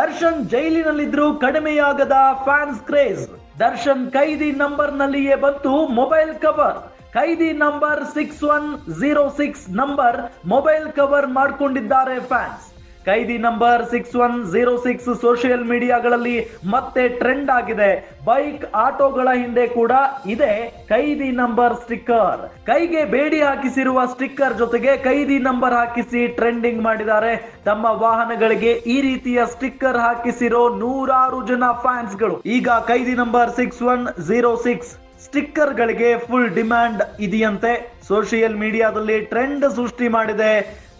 ದರ್ಶನ್ ಜೈಲಿನಲ್ಲಿದ್ರು ಕಡಿಮೆಯಾಗದ fans craze Darshan ಕೈದಿ ನಂಬರ್ ನಲ್ಲಿಯೇ ಬಂತು mobile cover ಕೈದಿ number six one zero six number mobile cover ಮಾಡಿಕೊಂಡಿದ್ದಾರೆ fans ಕೈದಿ number six one zero six social ಮೀಡಿಯಾಗಳಲ್ಲಿ ಮತ್ತೆ ಟ್ರೆಂಡ್ ಆಗಿದೆ. ಬೈಕ್ ಆಟೋಗಳ ಹಿಂದೆ ಕೂಡ ಇದೆ ಕೈದಿ ನಂಬರ್ ಸ್ಟಿಕ್ಕರ್. ಕೈಗೆ ಬೇಡಿ ಹಾಕಿಸಿರುವ ಸ್ಟಿಕ್ಕರ್ ಜೊತೆಗೆ ಕೈದಿ ನಂಬರ್ ಹಾಕಿಸಿ ಟ್ರೆಂಡಿಂಗ್ ಮಾಡಿದ್ದಾರೆ. ತಮ್ಮ ವಾಹನಗಳಿಗೆ ಈ ರೀತಿಯ ಸ್ಟಿಕ್ಕರ್ ಹಾಕಿಸಿರೋ ನೂರಾರು ಜನ ಫ್ಯಾನ್ಸ್ಗಳು. ಈಗ ಕೈದಿ number six one zero six sticker ಗಳಿಗೆ ಫುಲ್ ಡಿಮ್ಯಾಂಡ್ ಇದೆಯಂತೆ. ಸೋಷಿಯಲ್ ಮೀಡಿಯಾದಲ್ಲಿ ಟ್ರೆಂಡ್ ಸೃಷ್ಟಿ ಮಾಡಿದೆ.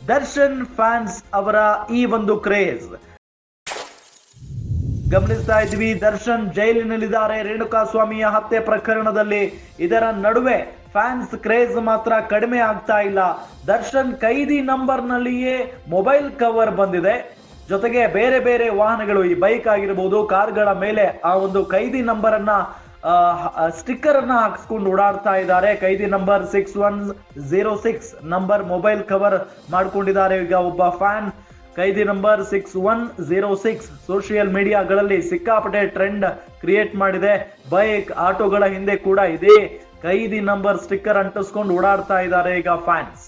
ದರ್ಶನ್ ಫ್ಯಾನ್ಸ್ ಅವರ ಈ ಒಂದು ಕ್ರೇಜ್. ಗಮನಿಸ್ತಾ ಇದ್ವಿ ದರ್ಶನ್ ಜೈಲಿನಲ್ಲಿದ್ದಾರೆ. ರೇಣುಕಾ ಸ್ವಾಮಿಯ ಹತ್ಯೆ ಪ್ರಕರಣದಲ್ಲಿ ಇದರ ನಡುವೆ ಫ್ಯಾನ್ಸ್ ಕ್ರೇಜ್ ಮಾತ್ರ ಕಡಿಮೆ ಆಗ್ತಾ ಇಲ್ಲ. ದರ್ಶನ್ ಕೈದಿ ನಂಬರ್ನಲ್ಲಿಯೇ ಮೊಬೈಲ್ ಕವರ್ ಬಂದಿದೆ. ಜೊತೆಗೆ ಬೇರೆ ಬೇರೆ ವಾಹನಗಳು ಈ ಬೈಕ್ ಆಗಿರಬಹುದು ಕಾರ್ಗಳ ಮೇಲೆ ಆ ಒಂದು ಕೈದಿ ನಂಬರ್ ಅನ್ನ ಸ್ಟಿಕ್ಕರ್ ಅನ್ನ ಹಾಕಿಸ್ಕೊಂಡು ಓಡಾಡ್ತಾ ಇದ್ದಾರೆ. ಕೈದಿ number six one zero six number mobile cover ಮಾಡ್ಕೊಂಡಿದ್ದಾರೆ ಈಗ ಒಬ್ಬ fan ಕೈದಿ number six one zero six social ಮೀಡಿಯಾಗಳಲ್ಲಿ ಸಿಕ್ಕಾಪಟ್ಟೆ ಟ್ರೆಂಡ್ ಕ್ರಿಯೇಟ್ ಮಾಡಿದೆ. ಬೈಕ್ ಆಟೋಗಳ ಹಿಂದೆ ಕೂಡ ಇದೆ ಕೈದಿ ನಂಬರ್ ಸ್ಟಿಕ್ಕರ್ ಅಂಟಿಸ್ಕೊಂಡು ಓಡಾಡ್ತಾ ಇದ್ದಾರೆ ಈಗ ಫ್ಯಾನ್ಸ್